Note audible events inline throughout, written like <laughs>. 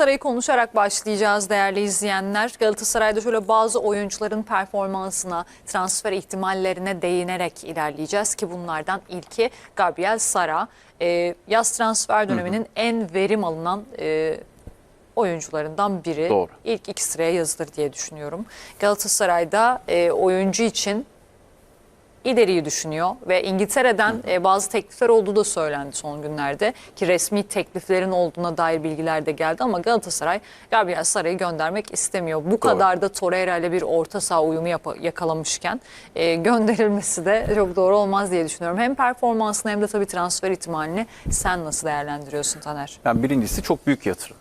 Galatasaray'ı konuşarak başlayacağız değerli izleyenler. Galatasaray'da şöyle bazı oyuncuların performansına, transfer ihtimallerine değinerek ilerleyeceğiz ki bunlardan ilki Gabriel Sara. Ee, yaz transfer döneminin en verim alınan e, oyuncularından biri. Doğru. İlk iki sıraya yazılır diye düşünüyorum. Galatasaray'da e, oyuncu için ileriyi düşünüyor ve İngiltere'den e, bazı teklifler olduğu da söylendi son günlerde ki resmi tekliflerin olduğuna dair bilgiler de geldi ama Galatasaray Gabriel Sara'yı göndermek istemiyor. Bu kadar da Torreira ile bir orta saha uyumu yapa- yakalamışken e, gönderilmesi de <laughs> çok doğru olmaz diye düşünüyorum. Hem performansını hem de tabii transfer ihtimalini sen nasıl değerlendiriyorsun Taner? Yani birincisi çok büyük yatırım.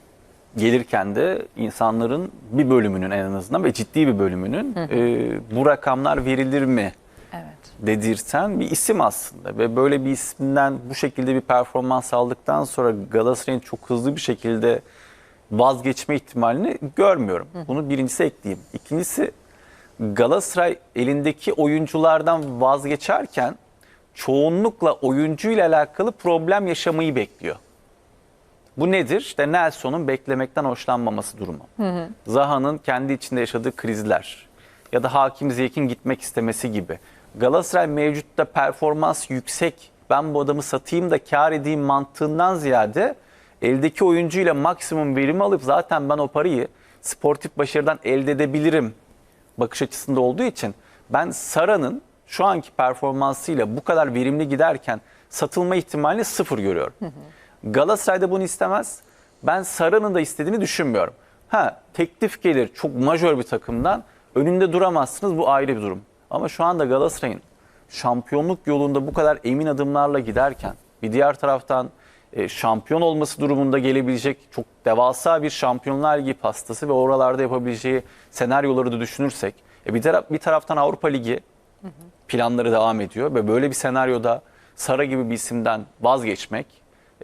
Gelirken de insanların bir bölümünün en azından ve ciddi bir bölümünün e, bu rakamlar verilir mi Evet. dedirten bir isim aslında. Ve böyle bir isimden bu şekilde bir performans aldıktan sonra Galatasaray'ın çok hızlı bir şekilde vazgeçme ihtimalini görmüyorum. Bunu birincisi ekleyeyim. İkincisi Galatasaray elindeki oyunculardan vazgeçerken çoğunlukla oyuncuyla alakalı problem yaşamayı bekliyor. Bu nedir? İşte Nelson'un beklemekten hoşlanmaması durumu. Zaha'nın kendi içinde yaşadığı krizler ya da Hakim Ziyech'in gitmek istemesi gibi. Galatasaray mevcutta performans yüksek, ben bu adamı satayım da kar edeyim mantığından ziyade eldeki oyuncuyla maksimum verim alıp zaten ben o parayı sportif başarıdan elde edebilirim bakış açısında olduğu için ben Sara'nın şu anki performansıyla bu kadar verimli giderken satılma ihtimalini sıfır görüyorum. Galatasaray'da bunu istemez. Ben Sara'nın da istediğini düşünmüyorum. Ha teklif gelir çok majör bir takımdan önünde duramazsınız bu ayrı bir durum. Ama şu anda Galatasaray'ın şampiyonluk yolunda bu kadar emin adımlarla giderken bir diğer taraftan e, şampiyon olması durumunda gelebilecek çok devasa bir şampiyonlar ligi pastası ve oralarda yapabileceği senaryoları da düşünürsek e, bir, taraf, bir taraftan Avrupa Ligi planları devam ediyor ve böyle bir senaryoda Sara gibi bir isimden vazgeçmek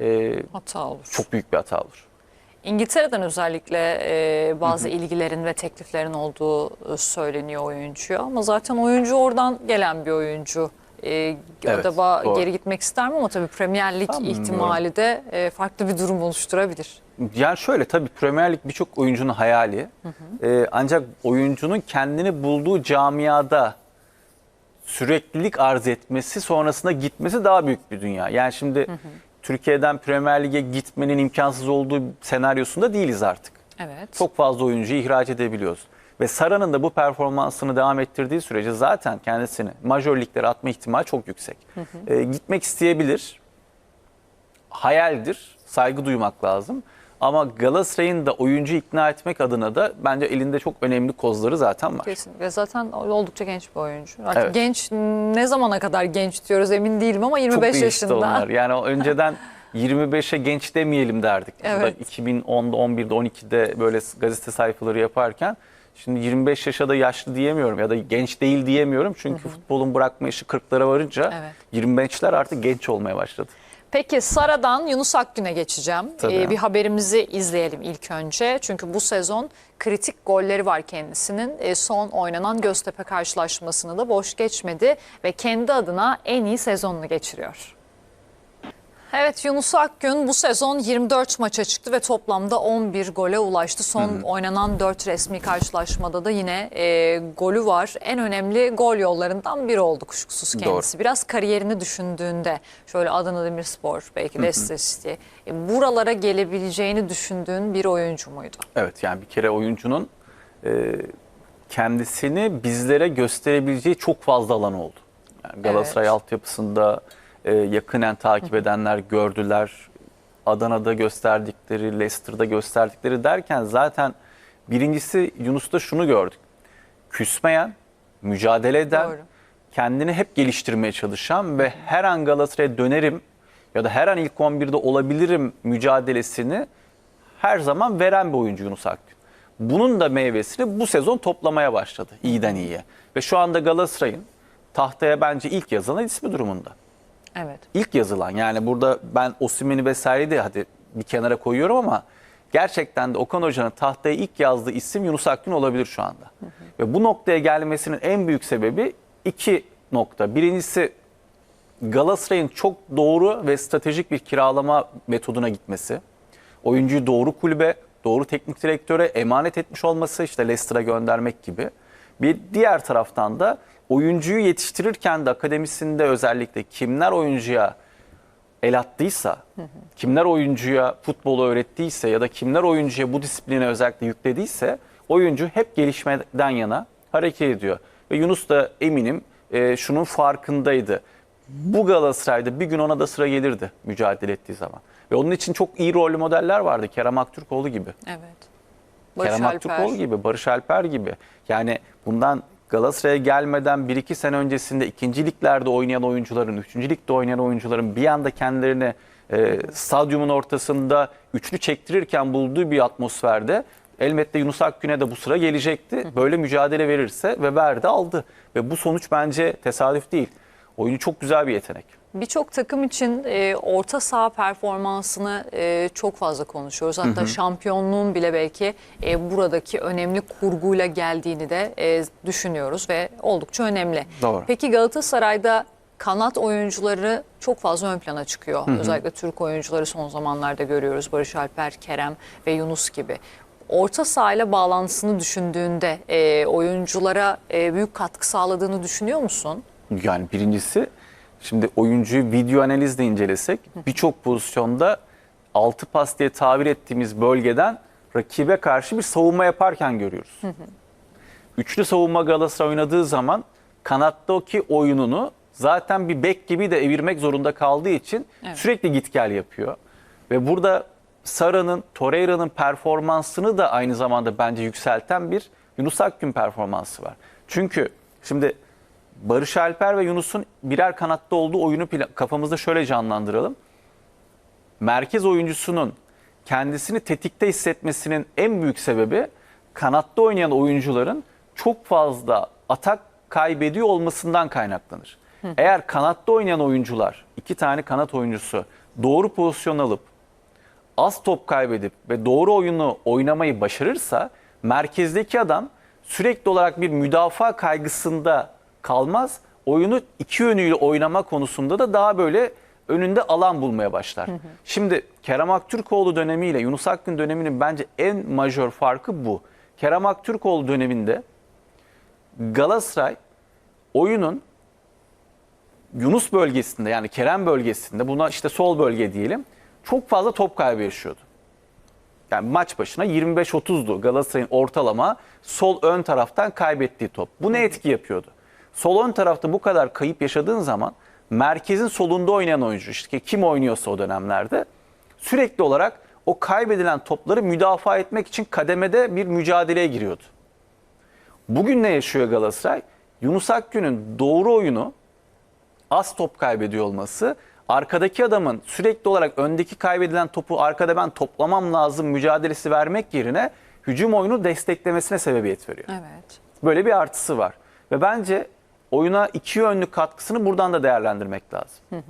e, Hata olur. çok büyük bir hata olur. İngiltere'den özellikle e, bazı ilgilerin ve tekliflerin olduğu e, söyleniyor oyuncuya. Ama zaten oyuncu oradan gelen bir oyuncu. E, Evet, acaba doğru. geri gitmek ister mi ama tabii Premier Lig Sanmıyorum. ihtimali de e, farklı bir durum oluşturabilir. Yani şöyle tabii Premier Lig birçok oyuncunun hayali. Ee, ancak oyuncunun kendini bulduğu camiada süreklilik arz etmesi sonrasında gitmesi daha büyük bir dünya. Yani şimdi Türkiye'den Premier Lig'e gitmenin imkansız olduğu senaryosunda değiliz artık. Evet. Çok fazla oyuncuyu ihraç edebiliyoruz. Ve Sara'nın da bu performansını devam ettirdiği sürece zaten kendisini majör liglere atma ihtimali çok yüksek. Ee, gitmek isteyebilir. Hayaldir. Saygı duymak lazım. Ama Galatasaray'ın da oyuncu ikna etmek adına da bence elinde çok önemli kozları zaten var. Kesinlikle. Zaten oldukça genç bir oyuncu. Artık Evet. genç ne zamana kadar genç diyoruz emin değilim ama 25 çok değişti yaşında. onlar. Yani o önceden <laughs> 25'e genç demeyelim derdik. Evet. 2010'da, 11'de, 12'de böyle gazete sayfaları yaparken şimdi 25 yaşa da yaşlı diyemiyorum ya da genç değil diyemiyorum. Çünkü futbolun bırakma işi 40'lara varınca Evet. 25'ler artık genç olmaya başladı. Peki Sara'dan Yunus Akgün'e geçeceğim. Ee, bir haberimizi izleyelim ilk önce. Çünkü bu sezon kritik golleri var kendisinin. Ee, son oynanan Göztepe karşılaşmasını da boş geçmedi ve kendi adına en iyi sezonunu geçiriyor. Evet Yunus Akgün bu sezon 24 maça çıktı ve toplamda 11 gole ulaştı. Son oynanan 4 resmi karşılaşmada da yine e, golü var. En önemli gol yollarından biri oldu kuşkusuz kendisi. Biraz kariyerini düşündüğünde şöyle Adana Demirspor belki Leicester City e, buralara gelebileceğini düşündüğün bir oyuncu muydu? Evet yani bir kere oyuncunun e, kendisini bizlere gösterebileceği çok fazla alan oldu. Yani Galatasaray Evet. altyapısında e, yakinen takip edenler gördüler. Adana'da gösterdikleri, Leicester'da gösterdikleri derken zaten birincisi Yunus'ta şunu gördük. Küsmeyen, mücadele eden, Doğru. kendini hep geliştirmeye çalışan ve her an Galatasaray'a dönerim ya da her an ilk 11'de olabilirim mücadelesini her zaman veren bir oyuncu Yunus Akgün. Bunun da meyvesini bu sezon toplamaya başladı iyiden iyiye. Ve şu anda Galatasaray'ın tahtaya bence ilk yazılan ismi durumunda. Evet. İlk yazılan yani burada ben Osimhen'i vesaire de hadi bir kenara koyuyorum ama gerçekten de Okan Hoca'nın tahtaya ilk yazdığı isim Yunus Akgün olabilir şu anda. Ve bu noktaya gelmesinin en büyük sebebi iki nokta. Birincisi Galatasaray'ın çok doğru ve stratejik bir kiralama metoduna gitmesi. Oyuncuyu doğru kulübe, doğru teknik direktöre emanet etmiş olması işte Leicester'a göndermek gibi. Bir diğer taraftan da oyuncuyu yetiştirirken de akademisinde özellikle kimler oyuncuya el attıysa, kimler oyuncuya futbolu öğrettiyse ya da kimler oyuncuya bu disipline özellikle yüklediyse oyuncu hep gelişmeden yana hareket ediyor. Ve Yunus da eminim e, şunun farkındaydı. Bu Galatasaray'da bir gün ona da sıra gelirdi mücadele ettiği zaman. Ve onun için çok iyi rol modeller vardı. Kerem Aktürkoğlu gibi. Evet. Barış Kerem Alper. Aktürkoğlu gibi, Barış Alper gibi. Yani bundan Galatasaray'a gelmeden 1-2 sene öncesinde ikinci liglerde oynayan oyuncuların, üçüncü ligde oynayan oyuncuların bir anda kendilerini e, stadyumun ortasında üçlü çektirirken bulduğu bir atmosferde elbette Yunus Akgün'e de bu sıra gelecekti. Böyle mücadele verirse ve verdi aldı. Ve bu sonuç bence tesadüf değil. Oyuncu çok güzel bir yetenek. Birçok takım için e, orta saha performansını e, çok fazla konuşuyoruz. Hatta şampiyonluğun bile belki e, buradaki önemli kurguyla geldiğini de e, düşünüyoruz ve oldukça önemli. Doğru. Peki Galatasaray'da kanat oyuncuları çok fazla ön plana çıkıyor. Özellikle Türk oyuncuları son zamanlarda görüyoruz. Barış Alper, Kerem ve Yunus gibi. Orta sahayla bağlantısını düşündüğünde e, oyunculara e, büyük katkı sağladığını düşünüyor musun? Yani birincisi şimdi oyuncuyu video analizle incelesek birçok pozisyonda altı pas diye tabir ettiğimiz bölgeden rakibe karşı bir savunma yaparken görüyoruz. Üçlü savunma Galatasaray oynadığı zaman kanattaki oyununu zaten bir bek gibi de evirmek zorunda kaldığı için Evet. sürekli git gel yapıyor. Ve burada Sara'nın, Torreira'nın performansını da aynı zamanda bence yükselten bir Yunus Akgün performansı var. Çünkü şimdi Barış Alper ve Yunus'un birer kanatta olduğu oyunu kafamızda şöyle canlandıralım. Merkez oyuncusunun kendisini tetikte hissetmesinin en büyük sebebi kanatta oynayan oyuncuların çok fazla atak kaybediyor olmasından kaynaklanır. Eğer kanatta oynayan oyuncular, iki tane kanat oyuncusu doğru pozisyon alıp az top kaybedip ve doğru oyunu oynamayı başarırsa merkezdeki adam sürekli olarak bir müdafaa kaygısında kalmaz. Oyunu iki yönüyle oynama konusunda da daha böyle önünde alan bulmaya başlar. Şimdi Kerem Aktürkoğlu dönemiyle Yunus Akgün döneminin bence en majör farkı bu. Kerem Aktürkoğlu döneminde Galatasaray oyunun Yunus bölgesinde yani Kerem bölgesinde buna işte sol bölge diyelim çok fazla top kaybı yaşıyordu. Yani maç başına 25-30'du Galatasaray'ın ortalama sol ön taraftan kaybettiği top. Bu ne etki yapıyordu? Sol ön tarafta bu kadar kayıp yaşadığın zaman merkezin solunda oynayan oyuncu işte kim oynuyorsa o dönemlerde sürekli olarak o kaybedilen topları müdafaa etmek için kademede bir mücadeleye giriyordu. Bugün ne yaşıyor Galatasaray? Yunus Akgün'ün doğru oyunu az top kaybediyor olması arkadaki adamın sürekli olarak öndeki kaybedilen topu arkada ben toplamam lazım mücadelesi vermek yerine hücum oyunu desteklemesine sebebiyet veriyor. Evet. Böyle bir artısı var. Ve bence oyuna iki yönlü katkısını buradan da değerlendirmek lazım.